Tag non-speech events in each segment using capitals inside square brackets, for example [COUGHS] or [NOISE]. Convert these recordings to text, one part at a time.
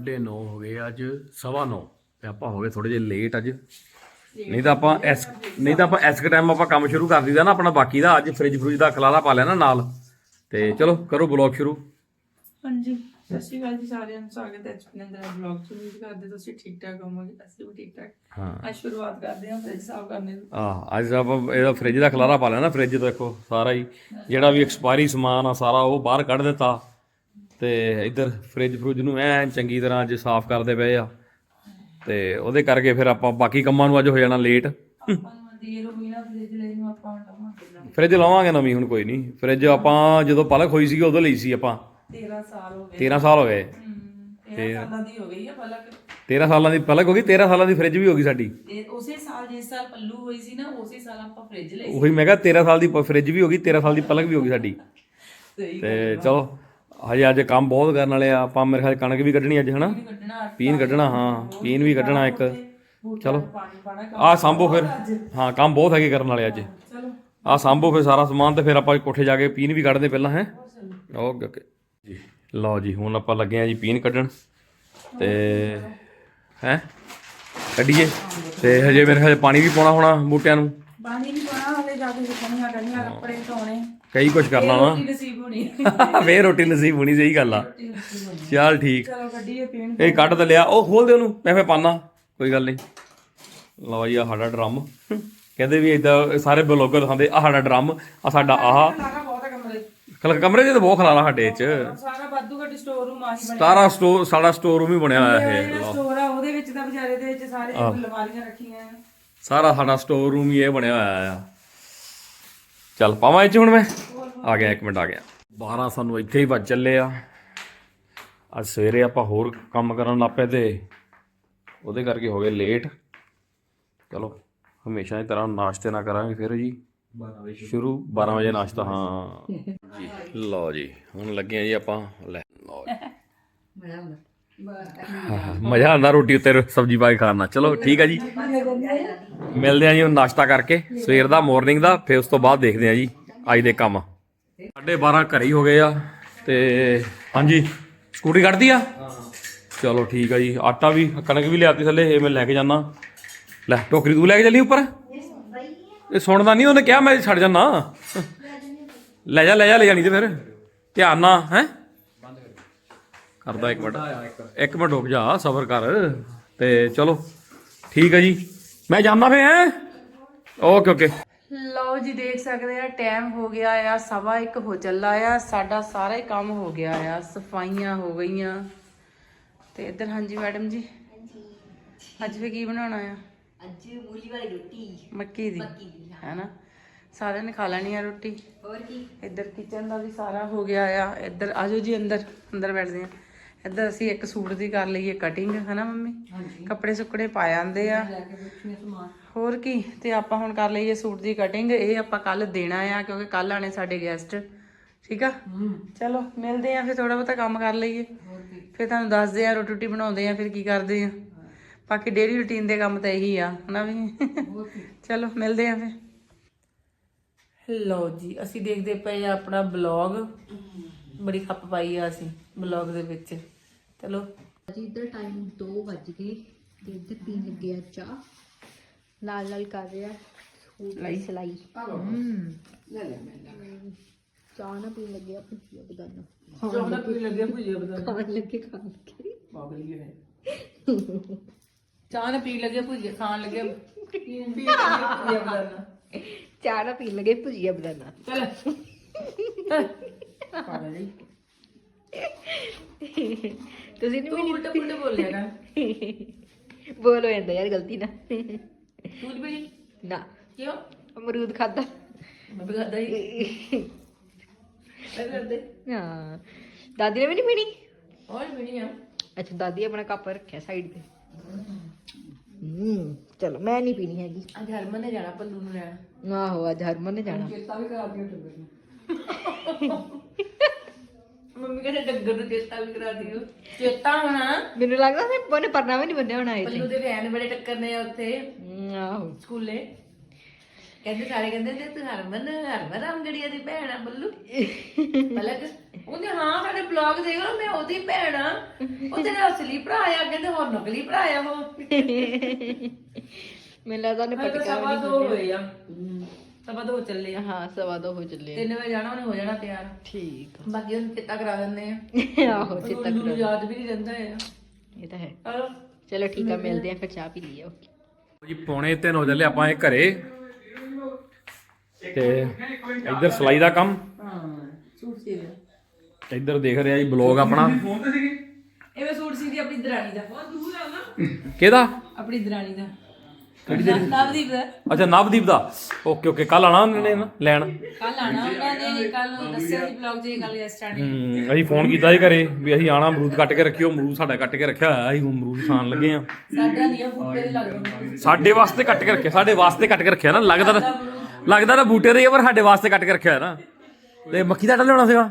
9:30 ਹੋ ਗਏ ਅੱਜ 9:30 ਤੇ ਆਪਾਂ ਹੋ ਗਏ ਥੋੜੇ ਜਿਹਾ ਲੇਟ ਅੱਜ। ਨਹੀਂ ਤਾਂ ਆਪਾਂ ਇਸ ਨਹੀਂ ਤਾਂ ਆਪਾਂ ਇਸ ਟਾਈਮ ਆਪਾਂ ਕੰਮ ਸ਼ੁਰੂ ਕਰ ਦਈਦਾ ਨਾ ਆਪਣਾ ਬਾਕੀ ਦਾ। ਅੱਜ ਫ੍ਰਿਜ ਫਰੂਜ ਦਾ ਖਲਾਰਾ ਪਾ ਲੈਣਾ ਨਾਲ। ਤੇ ਚਲੋ ਕਰੋ ਬਲੌਗ ਸ਼ੁਰੂ। ਹਾਂਜੀ ਸਤਿ ਸ਼੍ਰੀ ਅਕਾਲ ਜੀ ਸਾਰਿਆਂ ਨੂੰ। ਸਵਾਗਤ ਹੈ ਵਲੌਗ ਚ। ਉਮੀਦ ਕਰਦੇ ਤੁਸੀਂ ਠੀਕ ਠਾਕ ਹੋਵੋਗੇ। ਅਸੀਂ ਵੀ ਠੀਕ ਠਾਕ। ਹਾਂ। ਅੱਜ ਸ਼ੁਰੂਆਤ ਕਰਦੇ ਹਾਂ ਫ੍ਰਿਜ ਸਾਫ਼ ਕਰਨੇ ਦੀ। ਅੱਜ ਆਪਾਂ ਇਹਦਾ ਫ੍ਰਿਜ ਦਾ ਖਲਾਰਾ ਪਾ ਲੈਣਾ। ਫ੍ਰਿਜ ਦੇਖੋ ਸਾਰਾ ਹੀ ਜਿਹੜਾ ਵੀ ਐਕਸਪਾਇਰੀ ਸਮਾਨ ਆ ਸਾਰਾ ਉਹ ਬਾਹਰ ਕੱਢ ਦਿੱਤਾ। ਤੇ ਇੱਧਰ ਫ੍ਰਿਜ ਫਰੂਜ ਨੂੰ ਐ ਚੰਗੀ ਤਰ੍ਹਾਂ ਅੱਜ ਸਾਫ਼ ਕਰਦੇ ਪਏ ਆ। ਤੇ ਉਹਦੇ ਕਰਕੇ ਫਿਰ ਆਪਾਂ ਬਾਕੀ ਕੰਮਾਂ ਨੂੰ ਅੱਜ ਹੋ ਜਾਣਾ ਲੇਟ ਫ੍ਰਿਜ ਲਵਾਂਗੇ ਨਵੀਂ ਹੁਣ ਕੋਈ ਨਹੀਂ। ਫ੍ਰਿਜ ਆਪਾਂ ਜਦੋਂ ਪਲਕ ਹੋਈ ਸੀਗੀ ਉਦੋਂ ਲਈ ਸੀ ਆਪਾਂ। 13 ਸਾਲ ਹੋ ਗਏ। 13 ਸਾਲ ਹੋ ਗਏ। ਹਮ, 13 ਸਾਲਾਂ ਦੀ ਹੋ ਗਈ ਪਲਕ। 13 ਸਾਲਾਂ ਦੀ ਪਲਕ ਹੋ ਗਈ 13 ਸਾਲਾਂ ਦੀ ਫ੍ਰਿਜ ਵੀ ਹੋ ਗਈ ਸਾਡੀ। ਤੇ ਉਸੇ ਸਾਲ ਜਿਸ ਸਾਲ ਪੱਲੂ ਹੋਈ ਸੀ ਨਾ ਉਸੇ ਸਾਲ ਆਪਾਂ ਫ੍ਰਿਜ ਲਈ ਉਹੀ ਮੈਂ ਕਿਹਾ 13 ਸਾਲ ਦੀ ਫ੍ਰਿਜ ਵੀ ਹੋ ਗਈ 13 ਸਾਲ ਦੀ ਪਲਕ ਵੀ ਹੋ ਗਈ ਸਾਡੀ। ਤੇ ਚਲੋ ਹਜੇ ਅੱਜ ਕੰਮ ਬਹੁਤ ਕਰਨ ਵਾਲੇ ਆ। ਆਪਾਂ ਮੇਰੇ ਖਿਆਲ ਕਣਕ ਵੀ ਕੱਢਣੀ ਅੱਜ ਹਨਾ? ਪੀਨ ਕੱਢਣਾ ਹਾਂ ਪੀਨ ਵੀ ਕੱਢਣਾ ਇੱਕ। ਚਲੋ। ਆਹ ਸਾਂਭੋ ਫਿਰ। ਹਾਂ ਕੰਮ ਬਹੁਤ ਹੈਗੇ ਕਰਨ ਵਾਲੇ ਅੱਜ। ਚਲੋ। ਆਹ ਸਾਂਭੋ ਫਿਰ ਸਾਰਾ ਸਮਾਨ ਤੇ ਫਿਰ ਆਪਾਂ ਕੋਠੇ ਜਾ ਕੇ ਪੀਨ ਵੀ ਕੱਢਦੇ ਪਹਿਲਾਂ ਹੈ? Okay okay. ਜੀ ਲਓ ਜੀ ਹੁਣ ਆਪਾਂ ਲੱਗੇ ਆ ਜੀ ਪੀਨ ਕੱਢਣ। ਤੇ ਹੈ? ਕੱਢੀਏ। ਤੇ ਹਜੇ ਮੇਰੇ ਖਿਆਲ ਪਾਣੀ ਵੀ ਪਾਉਣਾ ਹੋਣਾ ਬੂਟਿਆਂ ਨੂੰ। ਪਾਣੀ ਨਹੀਂ ਪਾਣਾ ਹਲੇ ਜਾ ਕੇ ਸੁਕਣੀਆਂ ਕਰਨੀਆਂ ਕੱਪੜੇ ਧੋਣੇ। ਕਈ ਕੁਝ ਕਰਨਾ ਕੀ ਨਸੀਬ ਹੋਣੀ। [LAUGHS] ਫੇਰ ਰੋਟੀ ਨਸੀਬ ਹੋਣੀ ਸਹੀ ਗੱਲ ਆ। ਚੱਲ ਠੀਕ। ਚਲੋ ਕੱਢੀਏ ਪੀਣ। ਇਹ ਕੱਢ ਤੇ ਲਿਆ। ਉਹ ਖੋਲ ਦੇ ਉਹਨੂੰ। ਮੈਂ ਫੇ ਪਾਣਾ ਕੋਈ ਗੱਲ ਨਹੀਂ। ਲਓ ਜੀ ਆ ਸਾਡਾ ਡਰਮ। ਕਹਿੰਦੇ ਵੀ ਇਦਾਂ ਸਾਰੇ ਬਲੌਗਰ ਦਿਖਾਉਂਦੇ ਆ ਸਾਡਾ ਡਰਮ ਆ ਸਾਡਾ ਆਹ। ਸਾਰਾ ਬਹੁਤ ਹੈ ਕਮਰੇ ਖਲ ਕਮਰੇ 'ਚ ਤਾਂ ਬਹੁਤ ਖਲਾਰਾ ਸਾਡੇ 'ਚ। ਸਾਰਾ ਬਾਦੂ ਘੱਟ ਸਟੋਰ ਰੂਮ ਆਹੀ ਬਣਿਆ ਸਾਰਾ ਸਟੋਰ ਸਾਡਾ ਸਟੋਰ ਰੂਮ ਹੀ ਬਣਿਆ ਹੋਇਆ ਇਹ ਸਟੋਰ ਆ ਉਹਦੇ ਵਿੱਚ ਤਾਂ ਵਿਚਾਰੇ ਦੇ ਵਿੱਚ ਸਾਰੇ ਅਲਮਾਰੀਆਂ ਰੱਖੀਆਂ। ਸਾਰਾ ਸਾਡਾ ਸਟੋਰ ਰੂਮ ਹੀ ਇਹ ਬਣਿਆ ਹੋਇਆ ਆ। ਚੱਲ ਪਾਵਾਂ ਇਹ 'ਚ ਹੁਣ ਮੈਂ। ਆ ਗਿਆ ਇੱਕ ਮਿੰਟ ਆ ਗਿਆ। 12 ਸਾਨੂੰ ਇੱਥੇ ਹੀ ਵੱਜ ਚੱਲੇ ਆ। ਅੱਜ ਸਵੇਰੇ ਆਪਾਂ ਹੋਰ ਕੰਮ ਕਰਨ ਲੱਗ ਪਏ ਤੇ ਉਹਦੇ ਕਰਕੇ ਹੋ ਗਏ ਲੇਟ ਚਲੋ ਹਮੇਸ਼ਾ ਦੀ ਤਰ੍ਹਾਂ ਨਾਸ਼ਤੇ ਨਾ ਕਰਾਂਗੇ ਫਿਰ ਜੀ। ਸ਼ੁਰੂ। 12 ਵਜੇ ਨਾਸ਼ਤਾ ਹਾਂ। ਜੀ। ਲਓ ਜੀ ਹੁਣ ਲੱਗੇ ਆ ਜੀ ਆਪਾਂ। ਲੈ ਲਓ ਜੀ। ਹਾਂ, ਮਜ਼ਾ ਆਉਂਦਾ ਰੋਟੀ ਉੱਤੇ ਸਬਜ਼ੀ ਪਾ ਕੇ ਖਾਣ ਨਾਲ। ਚਲੋ, ਠੀਕ ਆ ਜੀ। ਮਿਲਦੇ ਆ ਜੀ ਹੁਣ ਨਾਸ਼ਤਾ ਕਰਕੇ। ਸਵੇਰ ਦਾ ਮਾਰਨਿੰਗ ਦਾ, ਫਿਰ ਉਸ ਤੋਂ ਬਾਅਦ ਦੇਖਦੇ ਆ ਜੀ, ਅੱਜ ਦੇ ਕੰਮ। ਸਾਢੇ 12 ਘਰੇ ਹੀ ਹੋ ਗਏ ਆ, ਤੇ ਹਾਂਜੀ ਸਕੂਟੀ ਕੱਢਦੀ ਆ? ਚਲੋ, ਠੀਕ ਆ ਜੀ। ਆਟਾ ਵੀ, ਕਣਕ ਵੀ ਲਿਆਤੀ ਥੱਲੇ, ਇਹ ਮੈਂ ਲੈ ਕੇ ਜਾਣਾ ਲੈ, ਟੋਕਰੀ ਤੂੰ ਲੈ ਕੇ ਚੱਲੀ ਉੱਪਰ? ਇਹ ਸੁਣਦਾ ਨਹੀਂ ਉਹਨੇ ਕਿਹਾ ਮੈਂ ਛੱਡ ਜਾਣਾ ਲੈ ਜਾ ਲੈ ਜਾ, ਲੈ ਜਾਣੀ ਤੇ ਫਿਰ। ਧਿਆਨ ਨਾਲ, ਹੈ? ਕਰਦਾ ਇੱਕ ਮਿੰਟ। ਇੱਕ ਮਿੰਟ ਰੁਕ ਜਾ ਸਬਰ ਕਰ। ਤੇ ਚਲੋ ਠੀਕ ਹੈ ਜੀ। ਮੈਂ ਜਾਣਾ ਫੇ ਹੈ? Okay okay. ਲਓ ਜੀ ਦੇਖ ਸਕਦੇ ਆ ਟਾਈਮ ਹੋ ਗਿਆ ਆ ਸਵਾ ਇੱਕ ਹੋ ਚੱਲਾ ਆ। ਸਾਡਾ ਸਾਰਾ ਹੀ ਕੰਮ ਹੋ ਗਿਆ ਆ ਸਫਾਈਆਂ ਹੋ ਗਈਆਂ। ਤੇ ਇੱਧਰ ਹਾਂਜੀ ਮੈਡਮ ਜੀ। ਅੱਜ ਵੀ ਕੀ ਬਣਾਉਣਾ ਆ? ਅੱਜ ਮੂਲੀ ਵਾਲੀ ਰੋਟੀ। ਮੱਕੀ ਦੀ ਹੈਨਾ? ਸਾਰਿਆਂ ਨੇ ਖਾ ਲੈਣੀ ਆ ਰੋਟੀ। ਹੋਰ ਕੀ? ਇੱਧਰ ਕਿਚਨ ਦਾ ਵੀ ਸਾਰਾ ਹੋ ਗਿਆ ਆ। ਇੱਧਰ ਆਜੋ ਜੀ ਅੰਦਰ ਅੰਦਰ ਬੈਠਦੇ ਆ। ਇੱਧਰ ਅਸੀਂ ਇੱਕ ਸੂਟ ਦੀ ਕਰ ਲਈਏ ਕਟਿੰਗ ਹੈਨਾ ਮੰਮੀ? ਕੱਪੜੇ ਸੁੱਕੜੇ ਪਾ ਜਾਂਦੇ ਆ। ਹੋਰ ਕੀ? ਤੇ ਆਪਾਂ ਹੁਣ ਕਰ ਲਈਏ ਸੂਟ ਦੀ ਕਟਿੰਗ ਇਹ ਆਪਾਂ ਕੱਲ ਦੇਣਾ ਆ ਕਿਉਂਕਿ ਕੱਲ ਆਣੇ ਸਾਡੇ ਗੈਸਟ ਠੀਕ ਆ? ਚਲੋ ਮਿਲਦੇ ਆ ਫਿਰ ਥੋੜਾ ਬਹੁਤਾ ਕੰਮ ਕਰ ਲਈਏ। ਫਿਰ ਤੁਹਾਨੂੰ ਦੱਸਦੇ ਆ ਰੋਟੀ ਰੋਟੀ ਬਣਾਉਂਦੇ ਆ ਫਿਰ ਕੀ ਕਰਦੇ ਆ। ਬਾਕੀ ਡੇਲੀ ਰੁਟੀਨ ਦੇ ਕੰਮ ਤਾਂ ਇਹੀ ਆ ਹਨਾ ਵੀ? ਚਲੋ ਮਿਲਦੇ ਆ ਫਿਰ। ਲਓ ਜੀ ਅਸੀਂ ਦੇਖਦੇ ਪਏ ਆ ਆਪਣਾ ਬਲੌਗ ਬੜੀ ਖੱਪ ਪਾਈ ਆ ਅਸੀਂ ਬਲੌਗ ਦੇ ਵਿੱਚ। ਚਲੋ। ਜੀ ਇਧਰ ਟਾਈਮ 2 ਵੱਜ ਗਏ ਤੇ ਇੱਧਰ ਪੀਣ ਲੱਗੇ ਆ ਚਾਹ। ਲਾਲ ਲਾਲ ਕਰ ਰਿਹਾ। ਸੂਟ ਲਈ ਸਲਾਈ। ਹਮ ਲੈ ਲੈ ਮੈਂ ਚਾਹ ਨਾ ਪੀਣ ਲੱਗੇ ਆ ਭੁਜੀਆ ਬਦਾਨਾ ਚੋਕਲੇਟ ਪੀ ਲੱਗੇ ਭੁਜੀਆ ਖਾਣ ਲੱਗੇ ਖਾਣ ਲੱਗੇ। ਪਾਗਲ ਹੀ ਹੈ ਚਾਹ ਨਾ ਪੀ ਲੱਗੇ ਭੁਜੀਆ ਖਾਣ ਲੱਗੇ। ਪੀ ਲੱਗੇ ਭੁਜੀਆ ਬਤਾਨਾ ਚਾਹ ਨਾ ਪੀਣ ਲੱਗੇ ਭੁਜੀਆ ਬਦਾਨਾ ਚਲ। ਪਾਗਲ ਹੀ। ਤੁਸੀਂ ਨਹੀਂ ਤੂੰ ਉਲਟਾ ਪੁਲਟਾ ਬੋਲਿਆ ਨਾ [LAUGHS] ਬੋਲ ਹੋ ਜਾਂਦਾ ਯਾਰ ਗਲਤੀ ਨਾ। ਤੂੰ ਵੀ ਨਾ। ਕਿਉਂ? ਅਮਰੂਦ ਖਾਦਾ ਮੈਂ ਬਗਾਦਾ ਹੀ। ਕਰਦੇ ਹਾਂ। ਦਾਦੀ ਨੇ ਵੀ ਨਹੀਂ ਪੀਣੀ? ਹੋਰ ਨਹੀਂ ਆ। ਅੱਛਾ ਦਾਦੀ ਆਪਣਾ ਕੱਪ ਰੱਖਿਆ ਸਾਈਡ ਤੇ। ਹੂੰ ਚਲੋ ਮੈਂ ਨਹੀਂ ਪੀਣੀ ਹੈਗੀ। ਅੱਜ ਹਰਮਨ ਨੇ ਜਾਣਾ ਪੱਲੂ ਨੂੰ ਲੈਣ। ਆਹੋ ਅੱਜ ਹਰਮਨ ਨੇ ਜਾਣਾ। ਚੇਤਾ ਵੀ ਕਰਾ ਦਿਓ [LAUGHS] ਮੰਮੀ ਕਹਿੰਦੇ ਡੱਗਰ ਨੂੰ ਚੇਤਾ ਵੀ ਕਰਾ ਦਿਓ। ਚੇਤਾ ਹੋਣਾ। ਮੈਨੂੰ ਲੱਗਦਾ ਸੀ ਉਹਨੇ ਪਰਨਾ ਵੀ ਨਹੀਂ ਬੰਨਿਆ ਹੋਣਾ ਇੱਥੇ ਪੱਲੂ ਦੇ ਵੈਨ ਬੜੇ ਟੱਕਰਨੇ ਆ ਉੱਥੇ। ਆਹੋ। ਸਕੂਲੇ। ਕਹਿੰਦੇ ਸਾਰੇ ਕਹਿੰਦੇ ਤੇ ਤੂੰ ਹਰਮਨ ਹਰਮਨ ਰਾਮਗੜੀਆ ਦੀ ਭੈਣ ਆ ਬੱਲੂ ਪਲਕ ਉਹਨੇ ਹਾਂ ਸਾਡੇ ਬਲੌਗ ਦੇਖ ਲਓ ਮੈਂ ਉਹਦੀ ਭੈਣ ਆ। ਉਹ ਤੇਰਾ ਅਸਲੀ ਭਰਾ ਆ। ਕਹਿੰਦੇ ਹੋਰ ਨਕਲੀ ਭਰਾ ਆ ਉਹ। ਮੈਨੂੰ ਲੱਗਦਾ ਉਹਨੇ ਪਟਕਾ ਸਵਾ ਦੋ ਹੋਏ ਆ। ਸਵਾ ਦੋ ਚੱਲੇ ਆ। ਹਾਂ ਸਵਾ ਦੋ ਹੋ ਚੱਲੇ ਤਿੰਨ ਵਜੇ ਜਾਣਾ ਉਹਨੇ ਹੋ ਜਾਣਾ ਤਿਆਰ। ਠੀਕ ਬਾਕੀ ਉਹਨੂੰ ਕਿੱਤਾ ਕਰਾ ਦਿੰਦੇ ਆ। [LAUGHS] ਆ। ਆਹੋ ਚਿੱਤਾ ਉਹਨੂੰ ਯਾਦ ਵੀ ਨਹੀਂ ਰਹਿੰਦਾ ਆ ਇਹ ਤਾਂ ਹੈ। ਚਲੋ ਠੀਕ ਆ ਮਿਲਦੇ ਆ। ਫਿਰ ਚਾਹ ਪੀ ਲਈਏ ਓਕੇ। ਜੀ ਪੌਣੇ ਤਿੰਨ ਹੋ ਚੱਲੇ ਆਪਾਂ ਇਹ ਘਰੇ। ਤੇ ਇੱਧਰ ਸਲਾਈ ਦਾ ਕੰਮ। ਹਾਂ ਸੂਟ ਸੀ ਲਿਆ ਇੱਧਰ ਦੇਖ ਰਿਹਾ ਜੀ ਬਲੌਗ ਆਪਣਾ। ਮੈਂ ਸੂਟ ਸੀ ਦੀ ਆਪਣੀ ਦਰਾਣੀ ਦਾ। ਬਹੁਤ ਦੂਰ ਆ ਨਾ ਕਿਹਦਾ? ਆਪਣੀ ਦਰਾਣੀ ਦਾ। ਨਵਦੀਪ ਦਾ। ਅੱਛਾ ਨਵਦੀਪ ਦਾ। ਓਕੇ ਓਕੇ ਕੱਲ ਆਣਾ ਉਹਨਾਂ ਨੇ ਨਾ ਲੈਣ? ਕੱਲ ਆਣਾ ਉਹਨਾਂ ਨੇ ਕੱਲ ਦੱਸਿਆ ਸੀ ਬਲੌਗ ਇਹ ਗੱਲ ਸਟਾਰਟਿੰਗ ਹਮ, ਅਸੀਂ ਫੋਨ ਕੀਤਾ ਸੀ ਘਰੇ ਵੀ ਅਸੀਂ ਆਣਾ ਅਮਰੂਦ ਕੱਟ ਕੇ ਰੱਖਿਓ ਅਮਰੂਦ ਸਾਡਾ ਕੱਟ ਕੇ ਰੱਖਿਆ ਹੋਇਆ ਅਸੀਂ ਅਮਰੂਦ ਖਾਣ ਲੱਗੇ ਆ ਸਾਡਾ ਨਹੀਂ ਬੂਟੇ ਦੇ ਲੱਗਦੇ ਸਾਡੇ ਵਾਸਤੇ ਕੱਟ ਕੇ ਰੱਖਿਆ ਸਾਡੇ ਵਾਸਤੇ ਕੱਟ ਕੇ ਰੱਖਿਆ ਨਾ ਲੱਗਦਾ ਲੱਗਦਾ ਤਾਂ ਬੂਟੇ ਦੇ ਹੀ ਪਰ ਸਾਡੇ ਵਾਸਤੇ ਕੱਟ ਕੇ ਰੱਖਿਆ ਹੋਇਆ ਨਾ। ਤੇ ਮੱਕੀ ਦਾ ਆਟਾ ਲਿਆਉਣਾ ਸੀਗਾ?